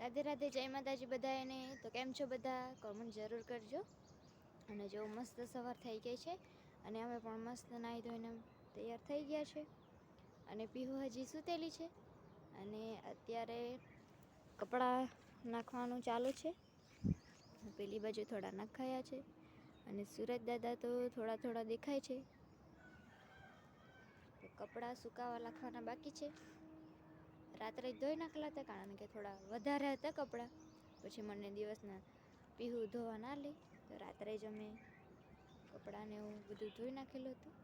રાધે રાધે, જય માતાજી બધાને તો કેમ છો બધા? કોમેન્ટ જરૂર કરજો. અને જો મસ્ત સવાર થઈ ગઈ છે, અને અમે પણ મસ્ત નાહી ધોઈને તૈયાર થઈ ગયા છે. અને પીહુ હજી સૂતેલી છે, અને અત્યારે કપડાં નાખવાનું ચાલુ છે. પેલી બાજુ થોડા નખાયા છે, અને સુરજ દાદા તો થોડા થોડા દેખાય છે. કપડાં સુકાવા નાખવાના બાકી છે. રાત્રે ધોઈ નાખેલા હતા કારણ કે થોડા વધારે હતા કપડાં. પછી મને દિવસના પીહું ધોવા ના લે. તો રાત્રે જ અમે કપડાને એવું બધું ધોઈ નાખેલું હતું.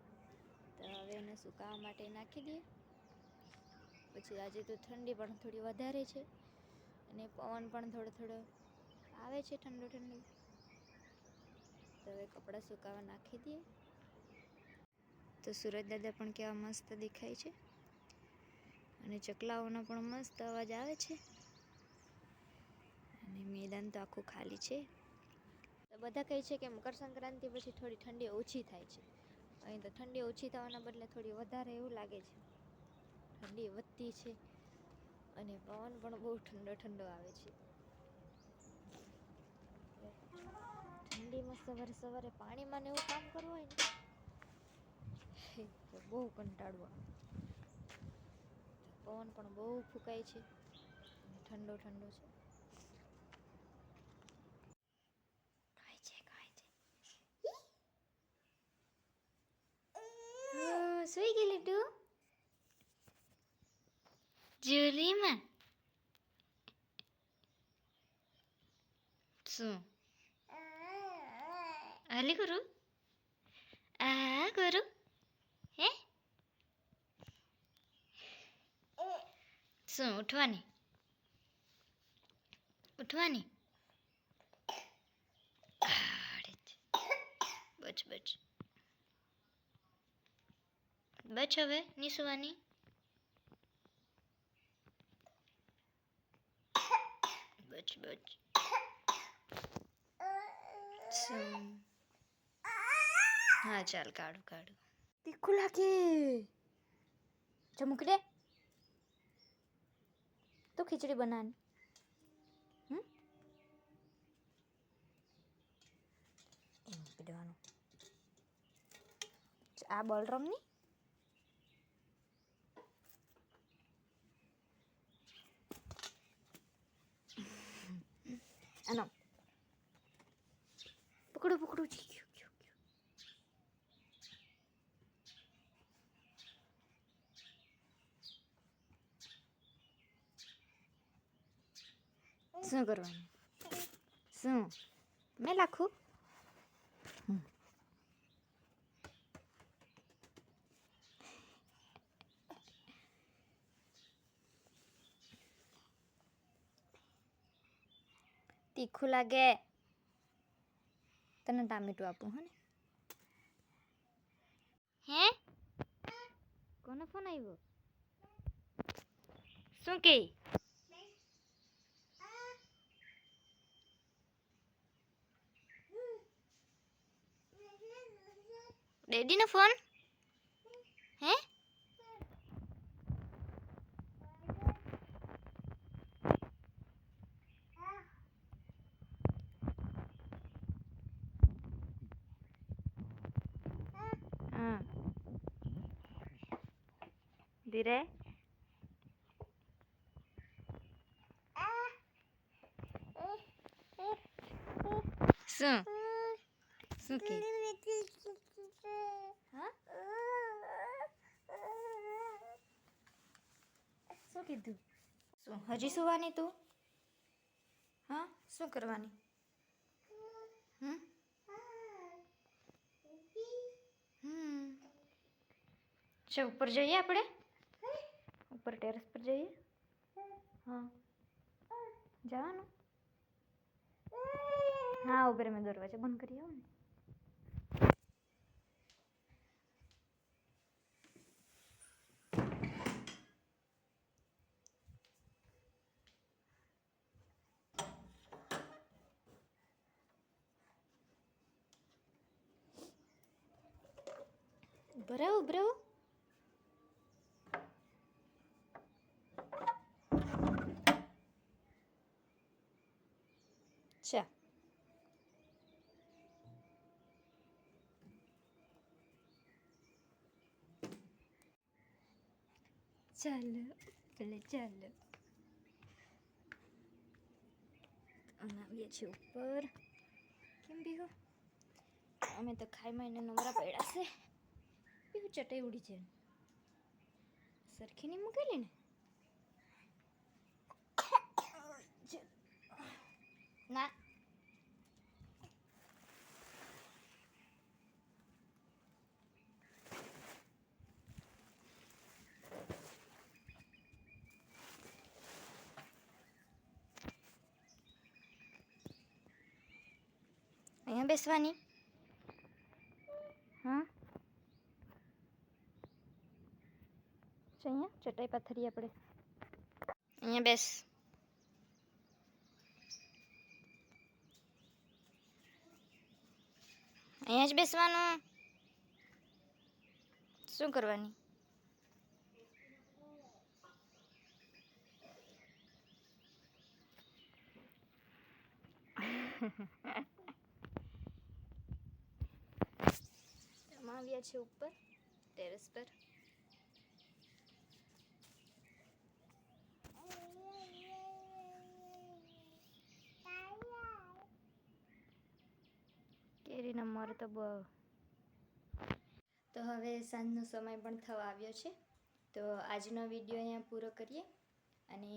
તો હવે એને સુકાવા માટે નાખી દઈએ. પછી આજે તો ઠંડી પણ થોડી વધારે છે અને પવન પણ થોડો થોડો આવે છે ઠંડો ઠંડો. તો હવે કપડાં સુકાવા નાખી દઈએ. તો સુરજ દાદા પણ કેવા મસ્ત દેખાય છે. અને ચકલાઓનો પણ મસ્ત અવાજ આવે છે. અને મેદાન તો આખું ખાલી છે. તો બધા કહે છે કે મકર સંક્રાંતિ પછી થોડી ઠંડી ઓછી થાય છે. અહીં તો ઠંડી ઓછી થવાના બદલે થોડી વધારે એવું લાગે છે. ઠંડી વધતી છે અને પવન પણ બહુ ઠંડો ઠંડો આવે છે. ઠંડીમાં સવારે સવારે પાણીમાં ને એવું કામ કરવું હોય ને તો બહુ કંટાળો આવે. પવન પણ બહુ ફૂંકાય છે અને ઠંડો ઠંડો છે. સૂઈ ગયેલી તું જુલીમાં? શું? હાલી કરું આ કરું હે શું, ઉઠવાની? ઉઠવાની? બચ બચ. બચ હવે, નિસવાની. બચ બચ. હા, ચાલ, કાઢું કાઢું. તીખું લાગે. ચમુક મૂકી દે તો ખીચડી બનાવવાની હમ એમ મૂકી દેવાનું આ બલરામની શું કરવાનું શું મેં લાખું. તીખું લાગે તને ટામેટું આપું હો ને હે કોનો ફોન આવ્યો શું કે ડેડીનો ફોન હે હા ધીરે શું શું કે હા શું કીધું? શું હજી સુવાની તું? હા શું કરવાની? હમ? હમ. ચલ ઉપર જઈએ આપણે? ઉપર ટેરેસ પર જઈએ? હા. જવાનું? હા ઉપર મેં દરવાજા બંધ કરી આવું ને. ભરાવો ભરાવો ચા ચાલો એટલે ચાલો અમે આવીએ છીએ ઉપર કેમ બીહો અમે તો ખાઈ માઈને નવરા પડ્યા છે બીહું ચટાઈ ઉડી છે? સરખી નહીં મૂકેલી ને? ના. અહીંયા બેસવાની. છે અહીંયા? ચટાઈ પાથરી આપણે. અહીંયા બેસ. અહીંયા જ બેસવાનું. શું કરવાની? આવ્યા છે ઉપર ટેરેસ પર. કેરીના મર તો બહુ તો હવે સાંજનો સમય પણ થવા આવ્યો છે. તો આજનો વીડિયો અહીંયા પૂરો કરીએ. અને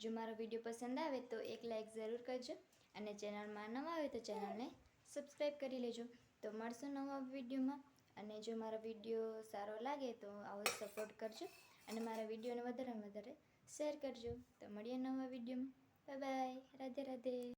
જો મારો વીડિયો પસંદ આવે તો એક લાઈક જરૂર કરજો. અને ચેનલમાં નવા આવે તો ચેનલને સબસ્ક્રાઈબ કરી લેજો. તો મળશું નવા વિડીયોમાં. અને જો મારો વીડિયો સારો લાગે તો આવો સપોર્ટ કરજો. અને મારા વિડીયોને વધારે વધારે શેર કરજો. તો મળીએ નવા વિડીયોમાં. Bye bye. રાધે રાધે.